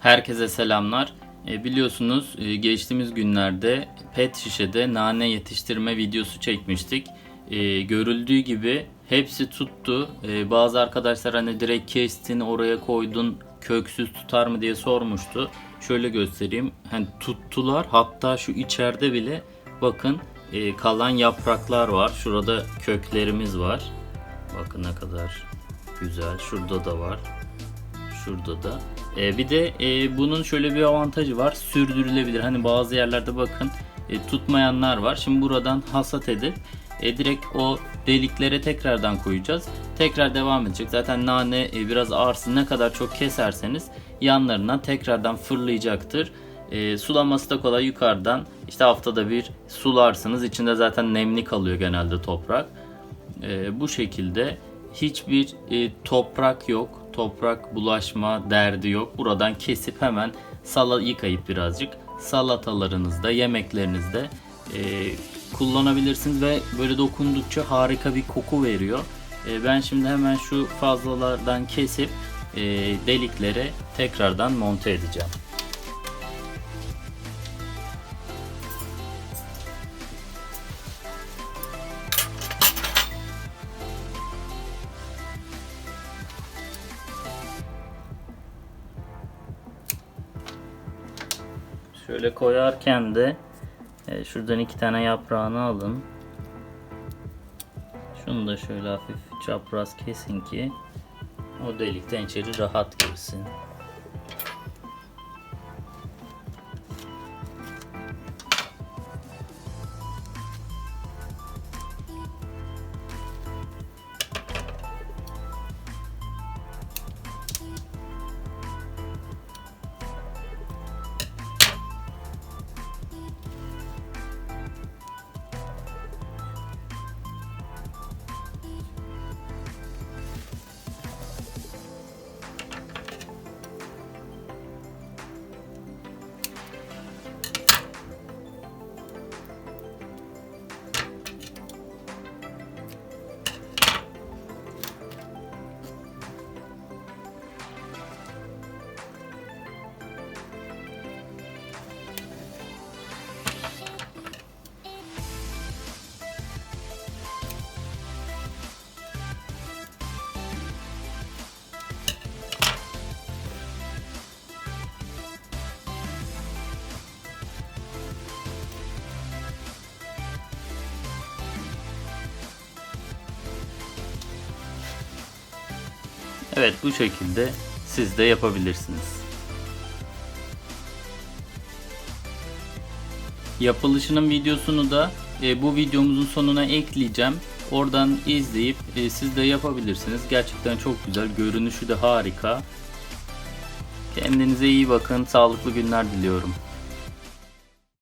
Herkese selamlar. E, biliyorsunuz e, geçtiğimiz günlerde pet şişede nane yetiştirme videosu çekmiştik. E, görüldüğü gibi hepsi tuttu. E, bazı arkadaşlar hani direkt kestin oraya koydun köksüz tutar mı diye sormuştu. Şöyle göstereyim. Hani tuttular. Hatta şu içeride bile bakın e, kalan yapraklar var. Şurada köklerimiz var. Bakın ne kadar güzel. Şurada da var. Şurada da. Ee, bir de e, bunun şöyle bir avantajı var. Sürdürülebilir. Hani bazı yerlerde bakın e, tutmayanlar var. Şimdi buradan hasat edip e, direkt o deliklere tekrardan koyacağız. Tekrar devam edecek. Zaten nane e, biraz ağırsın. Ne kadar çok keserseniz yanlarından tekrardan fırlayacaktır. E, sulaması da kolay yukarıdan. işte haftada bir sularsınız. İçinde zaten nemli kalıyor genelde toprak. E, bu şekilde hiçbir e, toprak yok. Toprak bulaşma derdi yok. Buradan kesip hemen sala yıkayıp birazcık salatalarınızda, yemeklerinizde e, kullanabilirsiniz ve böyle dokundukça harika bir koku veriyor. E, ben şimdi hemen şu fazlalardan kesip e, deliklere tekrardan monte edeceğim. Şöyle koyarken de e, şuradan iki tane yaprağını alın. Şunu da şöyle hafif çapraz kesin ki o delikten içeri rahat girsin. Evet bu şekilde siz de yapabilirsiniz. Yapılışının videosunu da e, bu videomuzun sonuna ekleyeceğim. Oradan izleyip e, siz de yapabilirsiniz. Gerçekten çok güzel. Görünüşü de harika. Kendinize iyi bakın. Sağlıklı günler diliyorum.